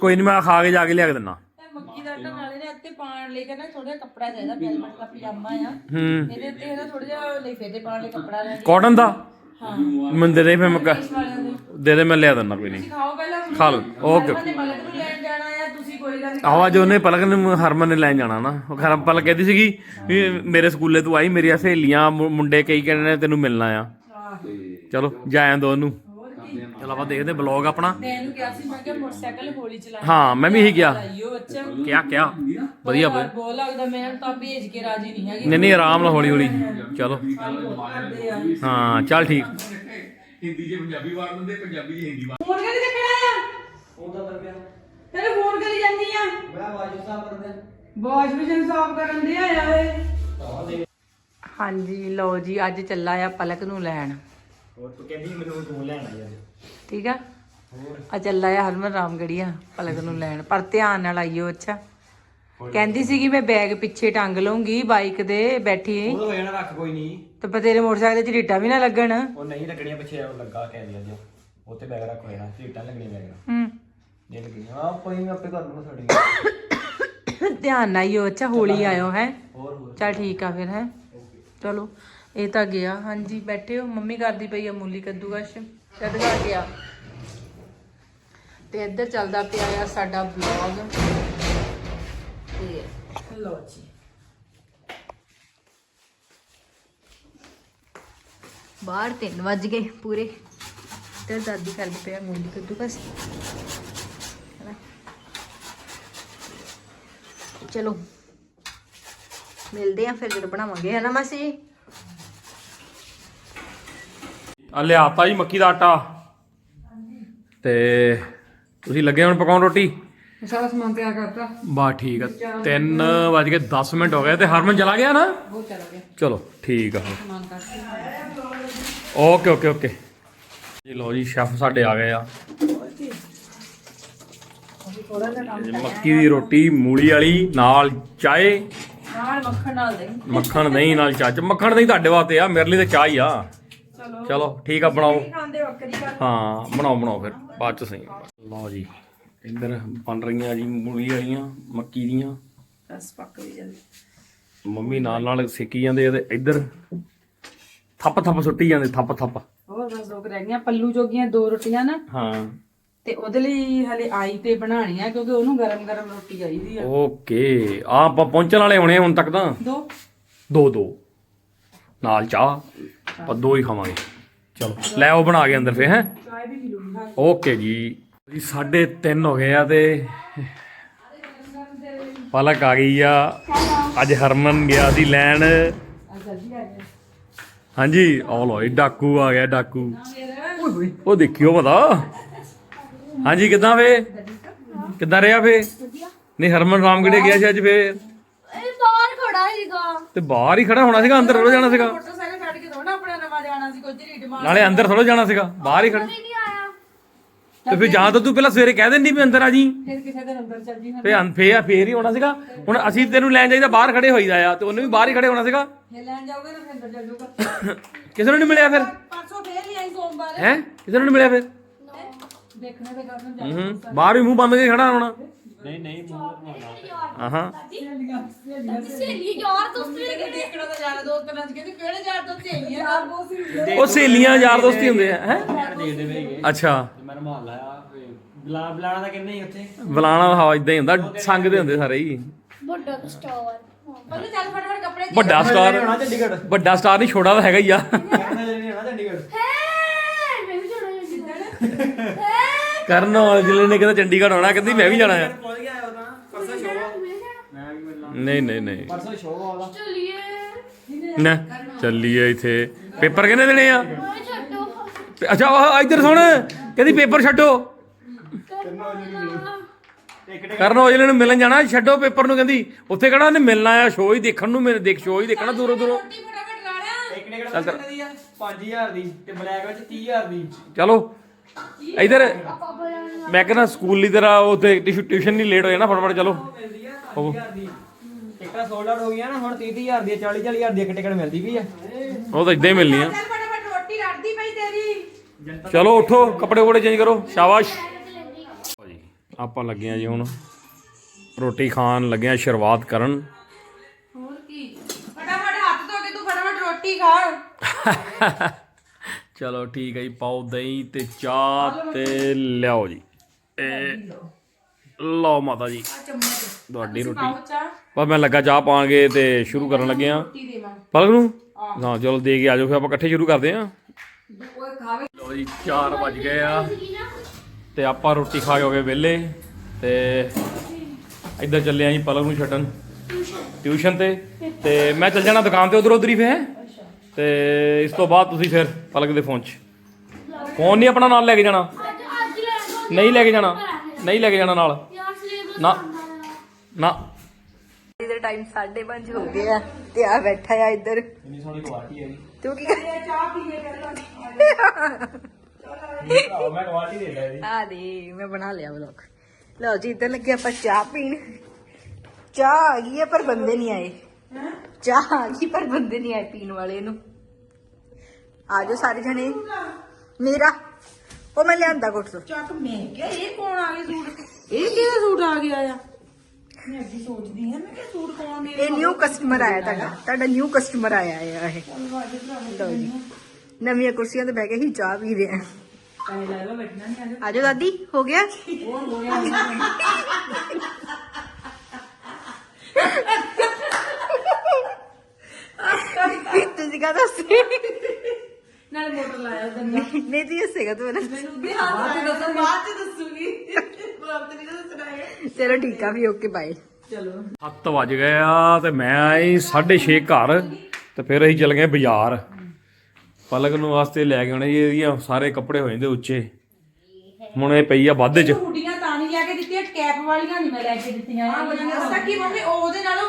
ਕੋਈ ਨਹੀਂ ਮੈਂ ਖਾ ਕੇ ਜਾ ਕੇ ਲਿਆ ਕੇ ਦਿੰਨਾ। ਮੱਕੀ ਦਾ ਆਟਾ ਨਾਲੇ ਨੇ। ਉੱਤੇ ਪਾਣ ਲਈ ਕਹਿੰਦਾ ਥੋੜਾ ਜਿਹਾ ਕੱਪੜਾ ਚਾਹੀਦਾ ਵੈਲਵਟ ਦਾ ਪਜਾਮਾ ਆ। ਹੂੰ। ਇਹਦੇ ਉੱਤੇ ਇਹਦਾ ਥੋੜਾ ਜਿਹਾ ਲਿਫੇ ਤੇ ਪਾਣ ਲਈ ਕੱਪੜਾ ਲੈ ਕਾਟਨ ਦਾ? ਹਾਂ। ਮੈਂ ਦੇ ਦੇ ਫਿਰ ਮੈਂ ਕ- ਦੇ। ਦੇ ਮੈਂ ਲਿਆ ਦਿੰਦਾ ਕੋਈ ਨਹੀਂ। ਖਾਓ ਪਹਿਲਾਂ ਖਾ ਲਓ। ਓਕੇ ਉਹਨੇ ਮਲਕ ਨੂੰ ਲੈਣ ਜਾਣਾ ਆ ਤੁਸੀਂ ਕੋਈ ਗੱਲ ਨਹੀਂ। ਆਹ ਅੱਜ ਉਹਨੇ ਪਲਕ ਨੂੰ ਹਰਮਨ ਨੇ ਲੈਣ ਜਾਣਾ ਨਾ। ਉਹ ਖਰ ਪਲਕ ਕਹਿੰਦੀ ਸੀਗੀ ਵੀ ਮੇਰੇ ਸਕੂਲੇ ਤੂੰ ਆਈ ਮੇਰੀਆਂ ਸਹੇਲੀਆਂ ਮੁ- ਮੁੰਡੇ ਕਈ ਕਹਿੰਦੇ ਨੇ ਤੈਨੂੰ ਮਿਲਣਾ ਆ। ਚਲੋ ਜਾਇਆ ਦੋ ਉਹਨੂੰ। ਚਲੋ ਆਪਾਂ ਦੇਖਦੇ ਬਲੌਗ ਆਪਣਾ। ਮੈਂ ਇਹਨੂੰ ਕਿਹਾ ਸੀ ਮੈਂ ਕਿਹਾ ਮੋਟਰਸਾਈਕਲ ਹੌਲੀ ਚਲਾ। ਹਾਂ ਮੈਂ ਵੀ ਇਹੀ ਕਿਹਾ। ਆਈਓ ਬੱਚਾ ਕਿਆ ਕਿਆ? ਵਧੀਆ ਬਹੁਤ ਲੱਗਦਾ ਮੈਂ ਤਾਂ ਭੇਜ ਕੇ ਰਾਜੀ ਨਹੀਂ ਹੈਗੀ। ਨਹੀਂ ਨਹੀਂ ਆਰਾਮ ਨਾਲ ਹੌਲੀ ਹੌਲੀ ਚਲੋ ਕਰਦੇ ਹਾਂ ਚੱਲ ਠੀਕ। ਫੋਨ ਕਰੀ ਦੇਖਣਾ ਆ? ਫੋਨ ਤਾਂ ਕਰ ਪਿਆ ਤੇਰੇ ਫੋਨ ਕਰੀ ਜਾਂਦੀ ਆ? ਮੈਂ ਵਾਸ਼ ਸਾਫ਼ ਕਰਨ ਦੇ ਵਾਸ਼ ਮਸ਼ੀਨ ਸਾਫ਼ ਕਰਨ ਦੇ ਆਇਆ ਵੇ ਹਾਂਜੀ ਲਓ ਜੀ ਅੱਜ ਚੱਲਾ ਆ ਪਲਕ ਨੂੰ ਲੈਣ। ਹੋਰ ਤੂੰ ਕਹਿੰਦੀ ਮੈਨੂੰ ਤੂੰ ਲੈਣਾ ਯਾਰ ਠੀਕ ਆ? ਆ ਚੱਲਾ ਆ ਹਰਮਨ ਰਾਮਗੜੀਆ ਪਲਕ ਨੂੰ ਲੈਣ। ਪਰ ਧਿਆਨ ਨਾਲ ਆਈਓ ਅੱਛਾ। ਕਹਿੰਦੀ ਸੀਗੀ ਮੈਂ ਬੈਗ ਪਿੱਛੇ ਟੰਗ ਲਊਂਗੀ ਬਾਈਕ ਦੇ ਬੈਠੀ ਉਹ ਹੋ ਜਾਣਾ ਰੱਖ ਕੋਈ ਨਹੀਂ ਤੇ ਪਰ ਤੇਰੇ ਮੋਟਰਸਾਈਕਲ ਤੇ ਝਰੀਟਾਂ ਵੀ ਨਾ ਲੱਗਣ। ਉਹ ਨਹੀਂ ਲੱਗਣੀਆਂ ਪਿੱਛੇ ਉਹ ਲੱਗਾ ਕਹਿੰਦੀ ਆ ਜੋ ਉੱਥੇ ਬੈਗ ਰੱਖ ਹੋ ਜਾਣਾ ਸੀਟਾਂ ਲੱਗਣੀਆਂ ਬੈਗ ਨਾਲ। ਹੂੰ। ਜੇ ਲੱਗਣੀਆਂ। ਹਾਂ ਕੋਈ ਨਹੀਂ ਆਪੇ ਕਰ ਲੂੰਗਾ ਤੁਹਾਡੀ ਧਿਆਨ ਨਾਲ ਆਈਓ ਅੱਛਾ ਹੌਲੀ ਆਇਓ ਹੈ। ਹੋਰ ਹੋਰ। ਚਲ ਠੀਕ ਆ ਫਿਰ ਹੈ। ਚਲੋ। ਇਹ ਤਾਂ ਗਿਆ। ਹਾਂਜੀ, ਬੈਠੇ ਹੋ। ਮੰਮੀ ਕਰਦੀ ਪਈ ਆ ਮੂਲੀ ਕੱਦੂਕਸ਼। ਜਦ ਘਰ ਗਿਆ। ਤੇ ਇੱਧਰ ਚੱਲਦਾ ਪਿਆ ਆ ਸਾਡਾ ਵਲੌਗ ਤੇ ਲੋ ਜੀ। ਬਾਹਰ 3 ਵੱਜ ਗਏ ਪੂਰੇ। ਤੇ ਦਾਦੀ ਕਰਦੀ ਪਿਆ ਮੂਲੀ ਕੱਦੂ ਬਸ ਚਲੋ, ਮਿਲਦੇ ਆ ਫਿਰ ਜਦੋਂ ਬਣਾਵਾਂਗੇ। ਹੈ ਨਾ ਮਾਸੀ? ਆ ਲਿਆਤਾ ਜੀ ਮੱਕੀ ਦਾ ਆਟਾ। ਤੇ ਤੁਸੀਂ ਲੱਗੇ ਹੁਣ ਪਕਾਉਣ ਰੋਟੀ? ਸਾਰਾ ਸਮਾਨ ਤਿਆਰ ਕਰਤਾ। ਬਾ ਠੀਕ ਆ 3 ਵਜ ਕੇ 10 ਮਿੰਟ ਹੋ ਗਏ ਤੇ ਹਰਮਨ ਚਲਾ ਗਿਆ ਨਾ? ਉਹ ਚਲਾ ਗਿਆ। ਚਲੋ ਠੀਕ ਆ ਸਮਾਨ ਓਕੇ ਓਕੇ ਓਕੇ। ਜੀ ਲੋ ਜੀ ਸ਼ੈਫ ਸਾਡੇ ਆ ਗਏ ਆ। ਮੱਕੀ ਦੀ ਰੋਟੀ ਮੂਲੀ ਵਾਲੀ ਨਾਲ ਚਾਏ। ਨਾਲ ਮੱਖਣ ਨਾਲ ਦੇ ਮੱਖਣ ਦਹੀਂ ਨਾਲ ਚਾਹ। ਚ ਮੱਖਣ ਦਹੀਂ ਤੁਹਾਡੇ ਵਾਸਤੇ ਆ ਮੇਰੇ ਲਈ ਤਾਂ ਚਾਹ ਹੀ ਆ। ਚਲੋ। ਚਲੋ ਠੀਕ ਆ ਬਣਾਓ। ਖਾਂਦੇ ਹਾਂ ਬਣਾਓ ਬਣਾਓ ਫਿਰ ਬਾਅਦ ਚ ਸਹੀ। ਲਓ ਜੀ ਇੱਧਰ ਬਣ ਰਹੀਆਂ ਜੀ ਮੂਲੀ ਵਾਲੀਆਂ ਮੱਕੀ ਦੀਆਂ। ਬਸ ਪੱਕ ਵੀ ਜਾਂਦੀ। ਮੰਮੀ ਨਾਲ ਨਾਲ ਸੇਕੀ ਜਾਂਦੇ ਆ ਤੇ ਇੱਧਰ ਥੱਪ ਥੱਪ ਸੁੱਟੀ ਜਾਂਦੇ ਥੱਪ ਥੱਪ। ਹੋਰ ਬਸ ਦੋ ਕੁ ਰਹਿ ਗਈਆਂ ਪੱਲੂ ਜੋਗੀਆਂ ਦੋ ਰੋਟੀਆਂ ਨਾ। ਹਾਂ। ਤੇ ਉਹਦੇ ਲਈ ਹਲੇ ਆਈ ਤੇ ਬਣਾਣੀ ਆ ਕਿਉਂਕਿ ਉਹਨੂੰ ਗਰਮ ਗਰਮ ਰੋਟੀ ਚਾਹੀਦੀ ਆ। ਓਕੇ ਆ ਆਪਾਂ ਪਹੁੰਚਣ ਵਾਲੇ ਹੋਣੇ ਹੁਣ ਤੱਕ ਤਾਂ। ਦੋ? ਦੋ ਦੋ। ਨਾਲ ਚਾਹ। ਆਪਾਂ ਦੋ ਹੀ ਖਾਵਾਂਗੇ। ਚਲੋ ਲੈ ਉਹ ਬਣਾ ਕੇ ਅੰਦਰ ਫੇ ਹੈ? ਵੀ ਓਕੇ ਜੀ। ਜੀ 3:30 ਹੋ ਗਏ ਆ ਤੇ ਪਲਕ ਆ ਗਈ ਆ। ਅੱਜ ਹਰਮਨ ਗਿਆ ਸੀ ਲੈਣ। ਹਾਂਜੀ ਆਹ ਲੋ ਇਹ ਡਾਕੂ ਆ ਗਿਆ ਡਾਕੂ। ਉਹ ਦੇਖਿਓ ਪਤਾ ਹਾਂਜੀ ਕਿੱਦਾਂ ਵੇ ਕਿੱਦਾਂ ਰਿਹਾ ਫੇ? ਨਹੀਂ ਹਰਮਨ ਰਾਮਗੜੇ ਗਿਆ ਸੀ ਅੱਜ ਫੇ? ਇਹ ਬਾਹਰ ਖੜਾ ਸੀਗਾ। ਤੇ ਬਾਹਰ ਹੀ ਖੜਾ ਹੋਣਾ ਸੀਗਾ ਅੰਦਰ ਥੋੜਾ ਜਾਣਾ ਸੀਗਾ ਮੋਟਰਸਾਈਕਲ ਛੱਡ ਕੇ ਥੋੜਾ ਆਪਣਾ ਨਵਾਂ ਜਾਣਾ ਸੀ ਕੋਈ ਢੀਡ ਮਾਰ ਨਾਲੇ ਅੰਦਰ ਥੋੜਾ ਜਾਣਾ ਸੀਗਾ ਬਾਹਰ ਹੀ ਖੜਾ ਨਹੀਂ ਆਇਆ। ਤੇ ਫਿਰ ਜਾਂ ਤਾਂ ਤੂੰ ਪਹਿਲਾਂ ਸਵੇਰੇ ਕਹਿ ਦਿੰਦੀ ਵੀ ਅੰਦਰ ਆ ਜੀ। ਫਿਰ ਕਿਸੇ ਦਿਨ ਅੰਦਰ ਚੱਲ ਜੀ ਫੇ ਫੇ ਫੇਰ ਹੀ ਹੋਣਾ ਸੀਗਾ। ਹੁਣ ਅਸੀਂ ਤੈਨੂੰ ਲੈਣ ਜਾਈਦਾ ਬਾਹਰ ਖੜੇ ਹੋਈਦਾ ਆ ਤੇ ਉਹਨੇ ਵੀ ਬਾਹਰ ਹੀ ਖੜੇ ਹੋਣਾ ਸੀਗਾ। ਇਹ ਲੈਣ ਜਾਓਗੇ ਨਾ ਫਿਰ ਅੰਦਰ ਚੱਲ ਜਾਊਗਾ [COUGHS] ਕਿਸੇ ਨੂੰ ਨਹੀਂ ਮਿਲਿਆ ਫਿਰ। ਪਰਸੋਂ ਫੇਰ ਲਈ ਆਈ ਸੋਮਵਾਰ। ਹੈ? ਕਿਸੇ ਨੂੰ ਨਹੀਂ ਮਿਲਿਆ ਫਿਰ? ਦੇਖਣੇ ਤੇ ਕਰਨ ਜਾ ਹੂੰ ਬਾਹਰ ਵੀ ਮੂੰਹ ਬੰਦ ਕੇ ਖੜਾ ਹੋਣਾ। ਨਹੀਂ ਨਹੀਂ ਮੂੰਹ ਆਹਾਂ ਸਹੇਲੀ ਯਾਰ ਦੋਸਤ ਵੀ ਦੇਖਣਾ ਤਾਂ ਯਾਰ ਦੋਸਤ ਨਾਲ ਕਹਿੰਦੇ ਕਿਹੜੇ ਯਾਰ ਦੋਸਤ ਹੈਗੀਆਂ ਯਾਰ ਦੋਸਤ ਉਹ ਸਹੇਲੀਆਂ ਯਾਰ ਦੋਸਤੀ ਹੁੰਦੇ ਆ ਹੈ? ਦੇ ਅੱਛਾ। ਮੈਂ ਮਾਰ ਲਾਇਆ ਬਲਾ ਬਲਾਣਾ ਤਾਂ ਕਿੰਨੇ ਹੀ ਉੱਥੇ। ਬੁਲਾਣਾ ਹਵਾ ਇਦਾਂ ਹੀ ਹੁੰਦਾ ਸੰਗਦੇ ਹੁੰਦੇ ਸਾਰੇ ਹੀ। ਵੱਡਾ ਸਟੋਰ ਬੱਲੂ ਚੱਲ ਫਟਾਫਟ ਕੱਪੜੇ ਵੱਡਾ ਸਟਾਰ ਵੱਡਾ ਸਟਾਰ ਨਹੀਂ ਛੋਟਾ ਤਾਂ ਹੈਗਾ ਹੀ ਆ। ਹੈ ਮੈਂ ਵੀ ਹੈ? ਕਰਨ ਔਜਲੇ ਨੇ ਕਹਿੰਦਾ ਚੰਡੀਗੜ੍ਹ ਆਉਣਾ ਕਹਿੰਦੀ ਮੈਂ ਵੀ ਜਾਣਾ ਆ। ਪਹੁੰਚ ਗਿਆ ਉਹ ਤਾਂ ਪਰਸੋਂ ਸ਼ੋਅ ਆ ਮੈਂ ਜਾਣਾ ਮੈਂ ਵੀ ਮਿਲਣਾ ਨਹੀਂ ਨਹੀਂ ਨਹੀਂ। ਪਰਸੋਂ ਸ਼ੋਅ ਆ ਉਹਦਾ ਚਲਿਏ। ਨਾ ਚੱਲੀਏ ਇੱਥੇ। ਪੇਪਰ ਕਿਹਨੇ ਦੇਣੇ ਆ? ਓਏ ਛੱਡੋ। ਤੇ ਅੱਛਾ ਉਹ ਇੱਧਰ ਸੁਣ ਕਹਿੰਦੀ ਪੇਪਰ ਛੱਡੋ। ਕਰਨ ਔਜਲੇ ਨੂੰ ਮਿਲਣ ਜਾਣਾ ਛੱਡੋ ਪੇਪਰ ਨੂੰ ਕਹਿੰਦੀ ਉੱਥੇ ਕਿਹੜਾ ਉਹਨੇ ਮਿਲਣਾ ਆ ਸ਼ੋਅ ਹੀ ਦੇਖਣ ਨੂੰ ਮੇਰੇ ਦੇਖ ਸ਼ੋਅ ਹੀ ਦੇਖਣਾ ਦੂਰੋਂ ਦੂਰੋਂ। ਰੋਟੀ ਫਟਾਫਟ ਲਾ ਲਿਆ ਇੱਕ ਡੇ ਕਿਹੜਾ ਕਿੰਨੇ ਦੀ ਆ? 5000 ਦੀ ਤੇ ਬਲੈਕ ਵਿੱਚ 30000 ਦੀ। ਚਲੋ ਇੱਧਰ ਮੈਂ ਕਹਿੰਦਾ ਸਕੂਲ ਦੀ ਤਰ੍ਹਾਂ ਉੱਥੇ ਟਿਊਸ਼ਨ ਨਹੀਂ ਲੇਟ ਹੋ ਜਾਣਾ ਫਟਾਫਟ ਚਲੋ। ਮਿਲਦੀ ਆ 5000 ਦੀ ਟਿਕਟਾਂ ਸੋਲਡ ਆਊਟ ਹੋ ਗਈਆਂ ਨਾ ਹੁਣ 30000 ਦੀ 40 40000 ਦੀ ਇੱਕ ਟਿਕਟ ਮਿਲਦੀ ਵੀ ਆ। ਉਹ ਤਾਂ ਇਦਾਂ ਹੀ ਮਿਲਣੀ ਆ ਚੱਲ ਫਟਾਫਟ ਰੋਟੀ ਰੱਖਦੀ ਪਈ ਤੇਰੀ। ਚਲੋ ਉੱਠੋ ਕੱਪੜੇ ਕੋੜੇ ਚੇਂਜ ਕਰੋ। ਸ਼ਾਬਾਸ਼। ਆਪਾਂ ਲੱਗੇ ਆ ਜੀ ਹੁਣ ਰੋਟੀ ਖਾਣ ਲੱਗੇ ਆ ਸ਼ੁਰੂਆਤ ਕਰਨ। ਹੋਰ ਕੀ? ਫਟਾਫਟ ਹੱਥ ਧੋ ਕੇ ਤੂੰ ਫਟਾਫਟ ਰੋਟੀ ਖਾ। [LAUGHS] ਚਲੋ ਠੀਕ ਹੈ ਜੀ ਪਾਓ ਦਹੀਂ ਤੇ ਚਾਹ ਤੇ ਲਿਆਓ ਜੀ। ਇਹ ਲਓ ਮਾਤਾ ਜੀ। ਤੁਹਾਡੀ ਰੋਟੀ। ਬਸ ਮੈਂ ਲੱਗਾ ਚਾਹ ਪਾਣਗੇ ਤੇ ਸ਼ੁਰੂ ਕਰਨ ਲੱਗੇ ਆ ਪਲਕ ਨੂੰ? ਹਾਂ ਚਲੋ ਦੇ ਕੇ ਆਜੋ ਫਿਰ ਆਪਾਂ ਇਕੱਠੇ ਸ਼ੁਰੂ ਕਰਦੇ ਆ ਲਓ ਜੀ 4 ਵਜ ਗਏ ਆ। ਤੇ ਆਪਾਂ ਰੋਟੀ ਖਾ ਕੇ ਹੋ ਗਏ ਵਿਹਲੇ। ਤੇ ਇੱਧਰ ਚੱਲੇ ਆ ਜੀ ਪਲਕ ਨੂੰ ਛੱਡਣ। ਟਿਊਸ਼ਨ। ਤੇ। ਤੇ ਮੈਂ ਚੱਲ ਜਾਣਾ ਦੁਕਾਨ ਤੇ ਉਧਰ ਉਧਰ ਹੀ? ਫੇ ਤੇ ਇਸ ਤੋਂ ਬਾਅਦ ਤੁਸੀਂ ਫਿਰ ਪਲਕ ਦੇ ਫੋਨ 'ਚ। ਫੋਨ ਨਹੀਂ ਆਪਣਾ ਨਾਲ ਲੈ ਕੇ ਜਾਣਾ। ਅੱਜ ਅੱਜ ਲੈ ਆਉਂਦਾ ਨਹੀਂ ਲੈ ਕੇ ਜਾਣਾ। ਨਹੀਂ ਲੈ ਕੇ ਜਾਣਾ ਨਾਲ। ਯਾਰ ਸਿਲੇਬਸ ਨਾ ਨਾ। ਦੇ ਟਾਈਮ 5:30 ਹੋ ਗਏ ਆ ਤੇ ਆ ਬੈਠਾ ਆ ਇੱਧਰ। ਇੰਨੀ ਸੋਹਣੀ ਕੁਆਲਿਟੀ ਹੈ ਜੀ। ਤੂੰ ਕੀ ਕਰ ਭਰਾਵਾ ਮੈਂ ਕੁਆਲਿਟੀ ਦੇ ਲਿਆ ਜੀ। ਆ ਦੇ ਮੈਂ ਬਣਾ ਲਿਆ ਵਲੌਗ ਲਓ ਜੀ ਇੱਧਰ ਲੱਗੇ ਆਪਾਂ ਚਾਹ ਪੀਣ। ਚਾਹ ਆ ਗਈ ਹੈ ਪਰ ਬੰਦੇ ਨਹੀਂ ਆਏ। ਚਾਹ ਆ ਗਈ ਪਰ ਬੰਦੇ ਨਹੀਂ ਆਏ ਪੀਣ ਵਾਲੇ ਨੂੰ ਆ ਜਾਓ ਸਾਰੇ ਜਣੇ। ਮੇਰਾ ਉਹ ਮੈਂ ਲਿਆਂਦਾ ਕੋਟ ਤੋਂ। ਚੱਕ ਮੈਂ ਕਿਹਾ ਇਹ ਕੌਣ ਆ ਗਿਆ ਸੂਟ? ਇਹ ਕਿਹਦਾ ਸੂਟ ਆ ਗਿਆ ਆ? ਮੈਂ ਅੱਗੇ ਸੋਚਦੀ ਹਾਂ ਮੈਂ ਕਿਹਾ ਸੂਟ ਕੌਣ ਮੇਰੇ ਇਹ ਨਿਊ ਕਸਟਮਰ ਆਇਆ ਤੁਹਾਡਾ। ਤੁਹਾਡਾ ਨਿਊ ਕਸਟਮਰ ਆਇਆ ਹੈ ਇਹ। ਲਓ ਜੀ। ਨਵੀਆਂ ਕੁਰਸੀਆਂ ਤੇ ਬਹਿ ਕੇ ਹੀ ਚਾਹ ਪੀ ਰਹੇ। ਆ ਪੈਸੇ ਲੈ ਲਓ ਬੈਠਣਾ ਨਹੀਂ ਆ ਆਜੋ ਦਾਦੀ ਹੋ ਗਿਆ? ਤੁਸੀਂ ਕਹਦਾ ਸੀ ਨਾਲੇ ਮੋਟਰ ਲਾਇਆ ਉਧਰ ਨਹੀਂ ਜੀ ਹੱਸੇਗਾ ਤੂੰ ਨਾ ਬਾਅਦ ਚ ਦੱਸੋ ਬਾਅਦ ਚ ਦੱਸੂਗੀ। ਬਾਅਦ ਚ ਨਹੀਂ ਦੱਸਣਾ ਹੈ ਚਲੋ ਠੀਕ ਆ ਵੀ ਓਕੇ ਬਾਏ ਚਲੋ। 7 ਵਜ ਗਏ ਆ ਤੇ ਮੈਂ ਆਈ 6:30 ਘਰ ਤੇ ਫਿਰ ਅਸੀਂ ਚੱਲ ਗਏ ਬਾਜ਼ਾਰ। ਪਲਕ ਨੂੰ ਵਾਸਤੇ ਲੈ ਕੇ ਆਉਣੇ ਜੀ ਇਹਦੀਆਂ ਸਾਰੇ ਕੱਪੜੇ ਹੋ ਜਾਂਦੇ ਉੱਚੇ। ਹੁਣ ਇਹ ਪਈ ਆ ਵਾਧੇ ਚ। ਹੁਡੀਆਂ ਤਾਂ ਨਹੀਂ ਲਿਆ ਕੇ ਦਿੱਤੀਆਂ ਕੈਪ ਵਾਲੀਆਂ ਨਹੀਂ ਮੈਂ ਲੈ ਕੇ ਦਿੱਤੀਆਂ। ਅਸਾ ਕੀ ਮੰਮੀ ਉਹ ਉਹਦੇ ਨਾਲੋਂ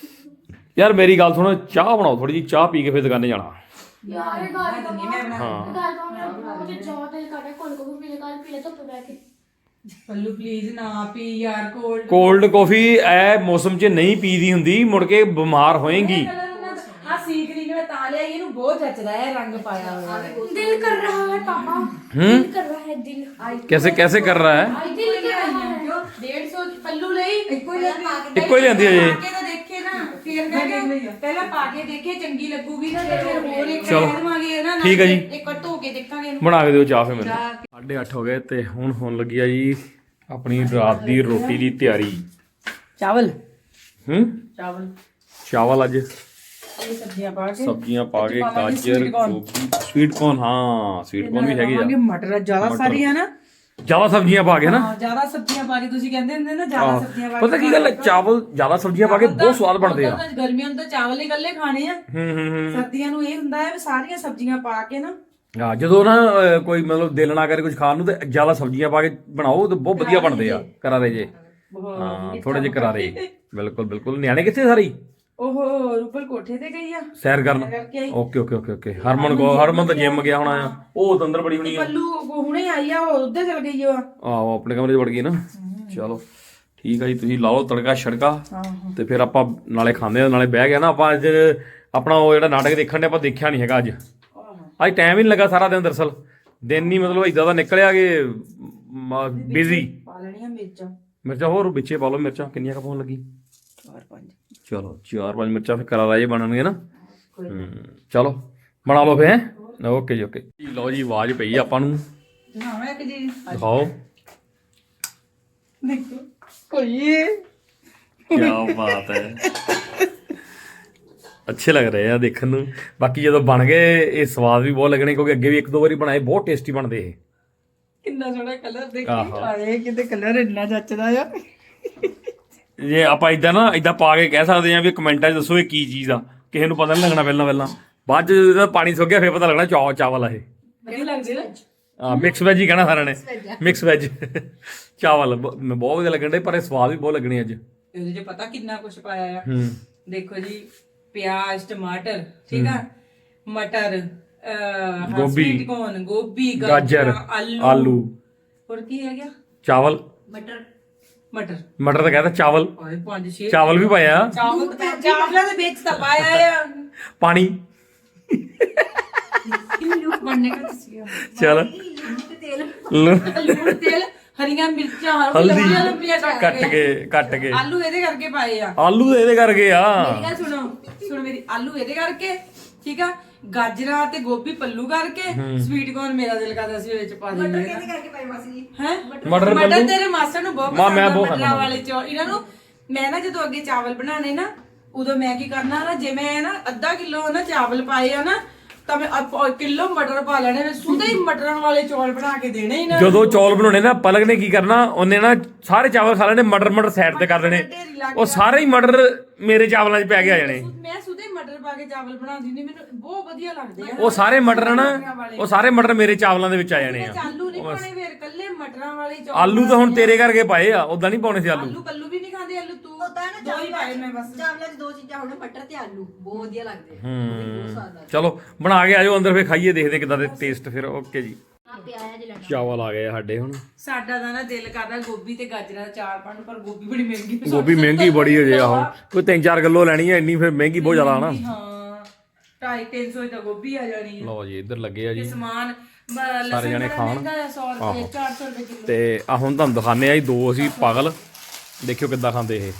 ਯਾਰ ਮੇਰੀ ਗੱਲ ਸੁਣੋ ਚਾਹ ਬਣਾਓ ਥੋੜੀ ਜੀ ਚਾਹ ਪੀ ਕੇ ਫਿਰ ਦੁਕਾਨੇ ਜਾਣਾ यार गाल का ਹਾਂ गाल का मैं मुझे चाहते काटे कोल को भी मेरे गाल पीले तो पे बैठ के ਪੱਲੂ ਪਲੀਜ਼ ਨਾ ਪੀ ਯਾਰ ਕੋਲਡ ਕੋਲਡ ਕਾਫੀ ਐ ਮੌਸਮ 'ਚ ਨਹੀਂ ਪੀਦੀ ਹੁੰਦੀ ਮੁੜ ਕੇ ਬਿਮਾਰ ਹੋਏਗੀ ਆ ਸੀਕਰੀ ਨੇ ਮੈਂ ਤਾਂ ਲਿਆ ਇਹਨੂੰ ਬਹੁਤ ਜੱਚਦਾ ਹੈ ਰੰਗ ਪਾਇਆ ਹੋਇਆ दिल कर रहा है पापा हम्म? दिल कर रहा है दिल कैसे कैसे कर रहा है दिल कर रहा है 150 ਪੱਲੂ ਲਈ ਇੱਕੋ ਹੀ ਇੱਕੋ ਹੀ ਲੈਂਦੀ ਹੈ ਜੀ। ਪਾ ਕੇ ਤਾਂ ਦੇਖੇ ਨਾ ਫਿਰ ਮੈਂ ਕਿਹਾ ਪਹਿਲਾਂ ਪਾ ਕੇ ਦੇਖੇ ਚੰਗੀ ਲੱਗੂਗੀ ਨਾ ਤੇ ਫਿਰ ਹੋਰ ਇੱਕ ਚਲੋ। ਲੈ ਦੇਵਾਂਗੇ ਨਾ ਠੀਕ ਹੈ ਜੀ। ਇੱਕ ਵਾਰ ਧੋ ਕੇ ਦੇਖਾਂਗੇ ਇਹਨੂੰ। ਬਣਾ ਕੇ ਦਿਓ ਚਾਹ ਫਿਰ ਮੈਨੂੰ। 8:30 ਹੋ ਗਏ ਤੇ ਹੁਣ ਹੋਣ ਲੱਗੀ ਆ ਜੀ ਆਪਣੀ ਰਾਤ ਦੀ ਰੋਟੀ ਦੀ ਤਿਆਰੀ। ਚਾਵਲ? ਹੂੰ? ਚਾਵਲ। ਚਾਵਲ ਅੱਜ। ਇਹ ਸਬਜ਼ੀਆਂ ਪਾ ਕੇ। ਸਬਜ਼ੀਆਂ ਪਾ ਕੇ ਪਾਵਾਂਗੇ ਗਾਜਰ sweet corn। ਗੋਭੀ ਸਵੀਟ ਕੋਰਨ ਹਾਂ ਸਵੀਟ ਕੋਰਨ ਵੀ ਹੈਗੇ ਪਾਵਾਂਗੇ ਆ ਮਟਰ ਜ਼ਿਆਦਾ ਸਾਰੀ ਹੈ ਨਾ। ਜ਼ਿਆਦਾ ਸਬਜ਼ੀਆਂ ਪਾ ਕੇ ਨਾ ਹਾਂ ਜ਼ਿਆਦਾ ਸਬਜ਼ੀਆਂ ਪਾ ਕੇ ਤੁਸੀਂ ਕਹਿੰਦੇ ਹੁੰਦੇ ਨਾ ਜ਼ਿਆਦਾ ਸਬਜ਼ੀਆਂ ਪਾ ਕੇ ਪਤਾ ਕੀ ਗੱਲ ਹੈ ਚਾਵਲ ਜ਼ਿਆਦਾ ਸਬਜ਼ੀਆਂ ਪਾ ਕੇ ਬਹੁਤ ਸਵਾਦ ਬਣਦੇ ਆ। ਗਰਮੀਆਂ ਨੂੰ ਤਾਂ ਚਾਵਲ ਹੀ ਇਕੱਲੇ ਖਾਣੇ ਆ। ਹੂੰ ਹੂੰ ਹੂੰ। ਸਰਦੀਆਂ ਨੂੰ ਇਹ ਹੁੰਦਾ ਹੈ ਵੀ ਸਾਰੀਆਂ ਸਬਜ਼ੀਆਂ ਪਾ ਕੇ ਨਾ। ਹਾਂ ਜਦੋਂ ਨਾ ਕੋਈ ਮਤਲਬ ਦਿਲ ਨਾ ਕਰੇ ਕੁਝ ਖਾਣ ਨੂੰ ਤੇ ਜ਼ਿਆਦਾ ਸਬਜ਼ੀਆਂ ਪਾ ਕੇ ਬਣਾਓ ਤੇ ਬਹੁਤ ਵਧੀਆ ਬਣਦੇ ਆ ਕਰਾਰੇ ਜੇ। ਹਾਂ ਥੋੜੇ ਜਿਹੇ ਕਰਾਰੇ। ਬਿਲਕੁਲ ਬਿਲਕੁਲ। ਨਿਆਣੇ ਕਿੱਥੇ ਸਾਰੀ? ਉਹ ਰੂਪਲ ਕੋਠੇ ਤੇ ਗਈ ਆ। ਸੈਰ ਕਰਨ। ਕਰਕੇ ਆਈ। Okay okay okay okay. Harman ਕੋ ਹਰਮਨ ਤਾਂ ਜਿਮ ਗਿਆ ਹੋਣਾ ਆ। ਉਹ ਤਾਂ ਅੰਦਰ ਬੜੀ ਹੋਣੀ ਆ। ਪੱਲੂ ਉਹ ਹੁਣੇ ਆਈ ਆ ਉਹ ਉੱਧਰ ਚਲ ਗਈ ਉਹ ਆਹੋ ਆਪਣੇ ਕਮਰੇ 'ਚ ਵੜ ਗਈ ਨਾ। ਚਲੋ ਠੀਕ ਆ ਜੀ ਤੁਸੀਂ ਲਾਓ ਤੜਕਾ ਛੜਕਾ। ਤੇ ਫਿਰ ਆਪਾਂ ਨਾਲੇ ਖਾਂਦੇ ਆ ਨਾਲੇ ਬਹਿ ਗਿਆ ਨਾ ਆਪਾਂ ਅੱਜ ਆਪਣਾ ਉਹ ਜਿਹੜਾ ਨਾਟਕ ਦੇਖਣ ਦੇ ਆਪਾਂ ਦੇਖਿਆ ਨਹੀਂ ਹੈਗਾ ਅੱਜ। ਅੱਜ ਟਾਈਮ ਹੀ ਨਹੀਂ ਲੱਗਾ ਸਾਰਾ ਦਿਨ ਦਰਸਲ। ਦਿਨ ਨਹੀਂ ਮਤਲਬ ਇਦਾਂ ਦਾ ਨਿਕਲਿਆ ਕਿ ਬਿਜ਼ੀ ਪਾ ਲੈਣੀਆਂ ਮਿਰਚਾਂ। ਮਿਰਚਾਂ ਹੋਰ ਵਿੱਚੇ ਪਾ ਲਓ ਮਿਰਚਾਂ ਕਿੰਨੀਆਂ ਕੁ ਪਾਉਣ ਲੱਗੀ? ਚਾਰ ਪੰਜ। ਚਲੋ ਚਾਰ ਪੰਜ ਮਿਰਚਾਂ ਫਿਰ ਕਰਾ ਜੇ ਬਣਨਗੇ ਨਾ। ਹੂੰ ਚਲੋ ਬਣਾ ਲਓ ਫੇ ਓਕੇ ਜੀ ਓਕੇ। ਲਓ ਜੀ ਆਵਾਜ਼ ਪਈ ਆਪਾਂ ਨੂੰ। ਦਿਖਾਵਾਂ ਇੱਕ ਜੀ? ਦਿਖਾਓ। ਦੇਖੋ ਕੋਈ। ਕੀ ਬਾਤ ਹੈ। ਅੱਛੇ ਲੱਗ ਰਹੇ ਆ ਦੇਖਣ ਨੂੰ। ਬਾਕੀ ਜਦੋਂ ਬਣ ਗਏ ਇਹ ਸਵਾਦ ਵੀ ਬਹੁਤ ਲੱਗਣੇ ਕਿਉਂਕਿ ਅੱਗੇ ਵੀ ਇੱਕ ਦੋ ਵਾਰੀ ਬਣਾਏ ਬਹੁਤ ਟੇਸਟੀ ਬਣਦੇ ਇਹ। ਕਿੰਨਾ ਸੋਹਣਾ ਕਲਰ ਦੇਖੀ। ਆਏ ਕਿਤੇ ਕਲਰ ਇੰਨਾ ਜੱਚਦਾ ਆ। ਜੇ ਆਪਾਂ ਇਦਾਂ ਨਾ ਇਦਾਂ ਪਾ ਕੇ ਕਹਿ ਸਕਦੇ ਆ ਵੀ ਕਮੈਂਟਾਂ 'ਚ ਦੱਸੋ ਇਹ ਕੀ ਚੀਜ਼ ਆ। ਕਿਸੇ ਨੂੰ ਪਤਾ ਨਹੀਂ ਲੱਗਣਾ ਪਹਿਲਾਂ ਪਹਿਲਾਂ। ਬਾਅਦ 'ਚ ਜਦੋਂ ਪਾਣੀ ਸੁੱਕ ਗਿਆ ਫਿਰ ਪਤਾ ਲੱਗਣਾ ਚੌ ਚਾਵਲ ਆ ਇਹ। ਵਧੀਆ ਲੱਗਦੇ ਨਾ ਆ ਮਿਕਸ ਵੈਜ ਹੀ ਕਹਿਣਾ ਸਾਰਿਆਂ ਨੇ। ਮਿਕਸ ਵੈਜ ਚਾਵਲ ਬ- ਮੈਂ ਬਹੁਤ ਵਧੀਆ ਲੱਗਣ ਦੇ ਪਰ ਇਹ ਸਵਾਦ ਵੀ ਬਹੁਤ ਲੱਗਣੇ ਅੱਜ। ਇਹਦੇ 'ਚ ਪਤਾ ਕਿੰਨਾ ਕੁਝ ਪਾਇਆ ਆ? ਹੂੰ। ਦੇਖੋ ਜੀ ਪਿਆਜ਼ ਟਮਾਟਰ ਠੀਕ ਆ? ਮਟਰ ਅਹ ਗੋਭੀ, corn, ਗੋਭੀ ਗਾਜਰ ਆਲੂ। ਆਲੂ। ਹੋਰ ਕੀ ਹੈ ਗਿਆ? ਚਾਵਲ। ਮਟਰ। ਮਟਰ। ਤਾਂ ਕਹਿੰਦਾ ਚਾਵਲ। ਓਏ ਪੰਜ ਛੇ। ਚਾਵਲ ਵੀ ਪਾਇਆ। ਚਾਵਲ ਚਾਵਲਾਂ ਦੇ ਵਿੱਚ ਤਾਂ ਪਾਇਆ ਆ। ਪਾਣੀ। ਬਣਨੇ ਕਾ ਤੁਸੀਂ ਚਲ। ਲੂਣ ਲੂਣ ਤੇਲ ਹਰੀਆਂ ਮਿਰਚਾਂ ਹਲਦੀ। ਕੱਟ ਕੇ ਕੱਟ ਕੇ। ਆਲੂ ਇਹਦੇ ਕਰਕੇ ਪਾਏ ਆ। ਆਲੂ ਇਹਦੇ ਕਰਕੇ ਆ। ਮੇਰੀ ਗੱਲ ਸੁਣੋ। ਸੁਣੋ ਮੇਰੀ ਆਲੂ ਇਹਦੇ ਕਰਕੇ। ਠੀਕ ਆ? ਗਾਜਰਾਂ ਤੇ ਗੋਭੀ ਪੱਲੂ ਕਰਕੇ ਸਵੀਟ ਕੋਰਨ ਮੇਰਾ ਦਿਲ ਕਰਦਾ ਸੀ ਵਿੱਚ ਪਾ ਦਿੰਦੇ ਮਟਰ ਕਿਹਦੇ ਕਰਕੇ ਪਾਏ ਮਾਸੀ ਹੈ? ਮਟਰ ਪੱਲੂ? ਤੇਰੇ ਮਾਸਟਰ ਨੂੰ ਬਹੁਤ ਮਾਂ, ਪਸੰਦ ਮੈਂ ਆ ਬਹੁਤ ਮਟਰਾਂ ਖਾਂਦਾ। ਵਾਲੇ ਚੌਲ। ਇਹਨਾਂ ਨੂੰ ਮੈਂ ਨਾ ਜਦੋਂ ਅੱਗੇ ਚਾਵਲ ਬਣਾਣੇ ਨਾ ਉਦੋਂ ਮੈਂ ਕੀ ਕਰਨਾ ਨਾ ਜੇ ਮੈਂ ਨਾ ਅੱਧਾ ਕਿਲੋ ਨਾ ਚਾਵਲ ਪਾਏ ਆ ਨਾ ਤਾਂ ਮੈਂ ਕਿਲੋ ਮਟਰ ਪਾ ਲੈਣੇ ਨੇ ਸੁਦੇ ਹੀ ਮਟਰਾਂ ਵਾਲੇ ਚੌਲ ਬਣਾ ਕੇ ਦੇਣੇ ਹੀ ਨਾ। ਜਦੋਂ ਚੌਲ ਬਣਾਉਣੇ ਨਾ ਪਲਕ ਨੇ ਕੀ ਕਰਨਾ ਉਹਨੇ ਨਾ ਸਾਰੇ ਚਾਵਲ ਖਾ ਲੈਣੇ ਮਟਰ ਮਟਰ ਸਾਈਡ ਤੇ ਕਰ ਦੇਣੇ। ਢੇਰੀ ਲਾ ਉਹ ਸਾਰੇ ਹੀ ਮਟਰ ਮੇਰੇ ਚਾਵਲਾਂ 'ਚ ਪੈ ਕੇ ਆ ਜਾਣੇ। ਮੈਂ ਸੁਦੇ ਮਟਰ ਪਾ ਕੇ ਚਾਵਲ ਬਣਾਉਂਦੀ ਨਹੀਂ ਮੈਨੂੰ ਬਹੁਤ ਵਧੀਆ ਲੱਗਦੇ ਆ। ਉਹ ਸਾਰੇ ਮਟਰ ਨਾ ਉਹ ਸਾਰੇ ਮਟਰ ਮੇਰੇ ਚਾਵਲਾਂ ਦੇ ਵਿੱਚ ਆ ਜਾਣੇ ਆ। ਆਲੂ ਨਹੀਂ ਪਾਣੇ ਫੇਰ ਕੱਲੇ ਮਟਰਾਂ ਵਾਲੇ ਚੌਲ ਆਲੂ ਤਾਂ ਹੁਣ ਤੇਰੇ ਕਰਕੇ ਪਾਏ ਆ ਉਦਾਂ ਨਹੀਂ ਪਾਉਣੇ ਸੀ ਆਲੂ। ਆਲੂ ਕੱਲੂ ਵੀ ਨਹੀਂ ਖਾਂਦੇ ਆਲੂ ਤੂੰ ਦੋ ਹੀ ਪਾਏ ਮੈਂ ਬਸ। ਚਾਵਲਾਂ 'ਚ ਦੋ ਚੀਜ਼ਾਂ ਹੋਣ ਮਟਰ ਤੇ ਆਲੂ ਬਹੁਤ ਵਧੀਆ ਲੱਗਦੇ ਆ। ਉਹ ਵੀ ਬਹੁਤ ਸਵਾਦ ਲੱਗਦੇ ਚਲੋ ਬਣਾ ਕੇ ਆਜੋ ਅੰਦਰ ਫੇਰ ਖਾਈਏ ਦੇਖਦੇ ਕਿਦਾਂ ਦੇ ਟੇਸਟ ਫਿਰ। ਓਕੇ ਜੀ। ਆ ਪਿਆਇਆ ਜਿਹਾ ਚਾਵਲ ਆ ਗਏ ਆ ਸਾਡੇ ਹੁਣ। ਸਾਡਾ ਤਾਂ ਨਾ ਦਿਲ ਕਰਦਾ ਗੋਭੀ ਤੇ ਗਾਜਰਾਂ ਦਾ ਚਾਰ ਪਾਣ ਪਰ ਗੋਭੀ ਬੜੀ ਮਹਿੰਗੀ ਹੈ। ਗੋਭੀ ਮਹਿੰਗੀ ਬੜੀ ਹੋ ਜੇ ਆਹੋ। ਕੋਈ 3-4 ਕਿਲੋ ਲੈਣੀ ਆ ਇੰਨੀ ਫਿਰ ਮਹਿੰਗੀ ਬਹੁਤ ਜ਼ਿਆਦਾ ਹਨਾ। ਹਾਂ। 250 300 ਤਾਂ ਗੋਭੀ ਆ ਜਾਣੀ ਹੈ ਲਓ ਜੀ ਇੱਧਰ ਲੱਗੇ ਆ ਤੇ ਜੀ ਸਮਾਨ ਬ- ਲਸਣ ਜਣੇ ਬੜਾ ਖਾਣ। ਮਹਿੰਗਾ ਆ 100 ਰੁਪਏ 400 ਰੁਪਏ ਕਿਲੋ। ਤੇ ਆ ਹੁਣ ਤੁਹਾਨੂੰ ਦਿਖਾਣੇ ਆ ਜੀ ਦੋ ਅਸੀਂ ਪਾਗਲ। ਦੇਖਿਓ ਕਿੱਦਾਂ ਖਾਂਦੇ ਇਹ।